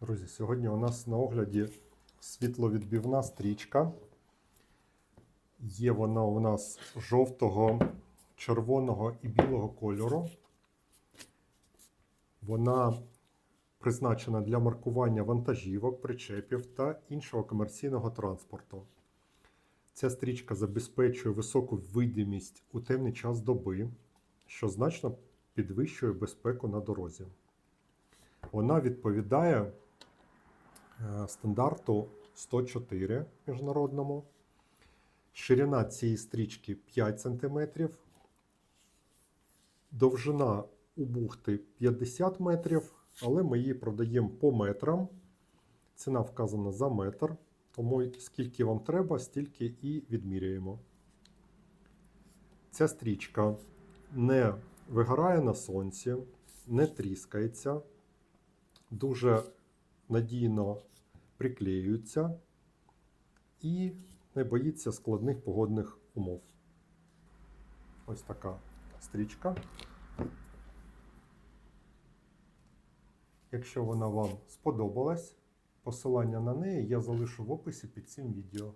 Друзі, сьогодні у нас на огляді світловідбивна стрічка. Є вона у нас жовтого, червоного і білого кольору. Вона призначена для маркування вантажівок, причепів та іншого комерційного транспорту. Ця стрічка забезпечує високу видимість у темний час доби, що значно підвищує безпеку на дорозі. Вона відповідає стандарту 104 міжнародному. Ширина цієї стрічки 5 см, довжина у бухти 50 метрів, але ми її продаємо по метрам. Ціна вказана за метр, тому скільки вам треба, стільки і відміряємо. Ця стрічка не вигорає на сонці, не тріскається, дуже надійно приклеюється і не боїться складних погодних умов. Ось така стрічка. Якщо вона вам сподобалась, посилання на неї я залишу в описі під цим відео.